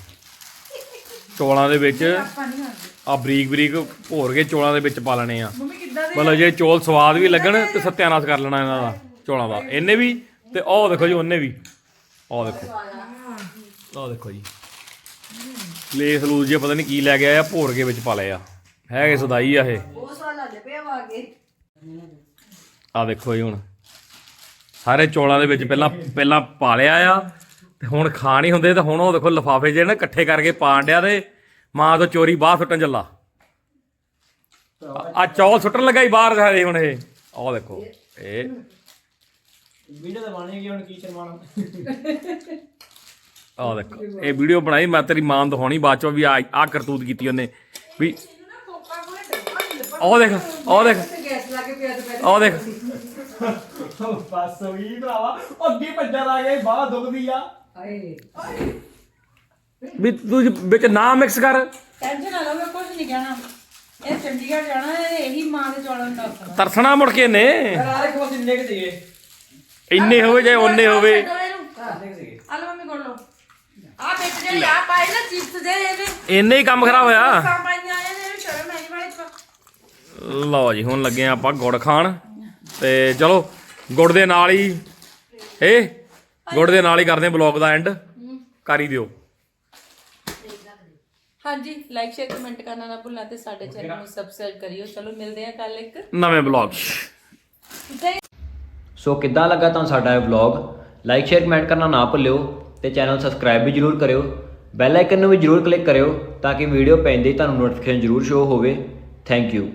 ਚੋਲਾਂ ਦੇ ਵਿੱਚ ਆਪਾਂ ਨਹੀਂ ਖਾਂਦੇ। ਆ ਬਰੀਕ ਬਰੀਕ ਭੋਰ ਕੇ ਚੋਲਾਂ ਦੇ ਵਿੱਚ ਪਾ ਲੈਣੇ ਆ। ਮੰਮੀ ਦੇ ਮਤਲਬ ਜੇ ਚੋਲ ਸਵਾਦ ਵੀ ਲੱਗਣ ਤੇ ਸਤਿਆਨਾਸ਼ ਕਰ ਲੈਣਾ ਇਹਨਾਂ ਦਾ ਚੋਲਾਂ ਦਾ। ਇਹਨੇ ਵੀ ਤੇ ਉਹ ਦੇਖੋ ਜੀ ਉਹਨੇ ਵੀ। ਉਹ ਦੇਖੋ। ਉਹ ਦੇਖੋ ਜੀ। ਲੇਸ ਲੂਸ ਜੇ ਪਤਾ ਨਹੀਂ ਕੀ ਲੈ ਗਿਆ ਆ ਭੋਰ ਕੇ ਵਿੱਚ ਪਾ ਲਏ ਆ ਹੈਗੇ ਸਦਾਈ ਆ ਇਹ? ਬਹੁਤ ਸਵਾਦ ਲੱਗਦੇ ਪਏ ਆ ਦੇਖੋ ਜੀ ਹੁਣ। ਸਾਰੇ ਚੋਲਾਂ ਦੇ ਵਿੱਚ ਪਹਿਲਾਂ ਪਹਿਲਾਂ ਪਾ ਲਿਆ ਆ ਤੇ ਹੁਣ ਖਾਣ ਹੀ ਹੁੰਦੇ ਤੇ ਹੁਣ ਉਹ ਦੇਖੋ ਲਫਾਫੇ ਜੇ ਨਾ ਇਕੱਠੇ ਕਰਕੇ ਪਾਣ ਡਿਆ ਤੇ ਮਾਂ ਤੋਂ ਚੋਰੀ ਬਾਹਰ ਸੁੱਟਣ ਚੱਲਾ। ਆ ਚੌਲ ਸੁੱਟਣ ਲੱਗਾ ਹੀ ਬਾਹਰ ਸਾਰੇ ਹੁਣ ਇਹ। ਆਹ ਦੇਖੋ ਇਹ। ਵੀਡੀਓ ਤਾਂ ਬਣੇਗੀ ਹੁਣ ਕੀ ਸ਼ਰਮਾਣਾ ਆਹ ਦੇਖੋ ਇਹ ਵੀਡੀਓ ਬਣਾਈ ਮੈਂ ਤੇਰੀ ਮਾਂ ਨੂੰ ਦਿਖਾਉਣੀ ਬਾਅਦ ਚੋਂ ਵੀ ਆ ਆ ਕਰਤੂਤ ਕੀਤੀ ਉਹਨੇ। ਵੀ ਆਹ ਦੇਖ ਆਹ ਦੇਖ। ਆਹ ਦੇਖ। ਬਸ ਹੋ ਗਈ ਭਰਾਵਾ ਉਹ ਅੱਗੇ ਭੱਜਾ ਲਾ ਗਿਆ ਬਾਹ ਦੁਖਦੀ ਆ। ਵੀ ਤੂੰ ਵਿੱਚ ਨਾ ਮਿਕਸ ਕਰ। ਟੈਨਸ਼ਨ ਨਾ ਲਓ ਮੈਂ ਕੁਝ ਨਹੀਂ ਕਹਿਣਾ। ਇਹ ਚੰਡੀਗੜ੍ਹ ਜਾਣਾ ਹੈ ਇਹੀ ਮਾਂ ਦੇ ਚੌਲਾਂ ਨੂੰ ਦੱਸਣਾ ਤਰਸਣਾ ਮੁੜ ਕੇ ਨੇ ਕੋਲ ਇੰਨੇ ਕਿ ਸੀਗੇ। ਇੰਨੇ ਹੋਵੇ ਚਾਹੇ ਉਹਨੇ ਹੋਵੇ? ਇੰਨੇ ਕਿ ਸੀਗੇ। ਆਲੂ ਮੰਮੀ ਕੋਲ ਲੋ ਆ ਵਿੱਚ ਜਿਹੜੇ ਆ ਪਾਏ ਨਾ ਚਿਪਸ ਦੇ ਇਹਦੇ ਇੰਨੇ ਹੀ ਕੰਮ ਖਰਾਬ ਹੋਇਆ। ਸਾਂ ਪਾਈਆਂ ਆਏ ਨੇ ਸ਼ਰਮ ਹੈ ਵਾਲੇ ਚ ਲਓ ਜੀ ਹੁਣ ਲੱਗੇ ਆ ਆਪਾਂ ਗੁੜ ਖਾਣ। ਤੇ ਚਲੋ ਗੁੜ ਦੇ ਨਾਲ ਹੀ ਏ ਗੁੜ ਦੇ ਨਾਲ ਹੀ ਕਰਦੇ ਆ ਬਲੌਗ ਦਾ ਐਂਡ ਕਰ ਹੀ ਦਿਓ। ਹਾਂਜੀ ਲਾਈਕ ਸ਼ੇਅਰ ਕਮੈਂਟ ਕਰਨਾ ਨਾ ਭੁੱਲਣਾ ਤੇ ਸਾਡੇ ਚੈਨਲ ਨੂੰ। ਸਬਸਕ੍ਰਾਈਬ ਕਰਿਓ। ਚਲੋ ਮਿਲਦੇ ਆ ਕੱਲ ਇੱਕ ਨਵੇਂ ਬਲੌਗ 'ਚ। ਸੋ ਕਿੱਦਾਂ ਲੱਗਾ ਤੁਹਾਨੂੰ ਸਾਡਾ ਇਹ ਵਲੌਗ ਲਾਈਕ ਸ਼ੇਅਰ ਕਮੈਂਟ ਕਰਨਾ ਨਾ ਭੁੱਲਿਓ ਤੇ ਚੈਨਲ ਸਬਸਕ੍ਰਾਈਬ ਵੀ ਜਰੂਰ ਕਰਿਓ। ਬੈਲ ਆਈਕਨ ਨੂੰ ਵੀ ਜਰੂਰ ਕਲਿੱਕ ਕਰਿਓ ਤਾਂ ਕਿ ਵੀਡੀਓ ਪੈਂਦੇ ਹੀ ਤੁਹਾਨੂੰ ਨੋਟੀਫਿਕੇਸ਼ਨ ਜਰੂਰ ਸ਼ੋ ਹੋਵੇ। Thank you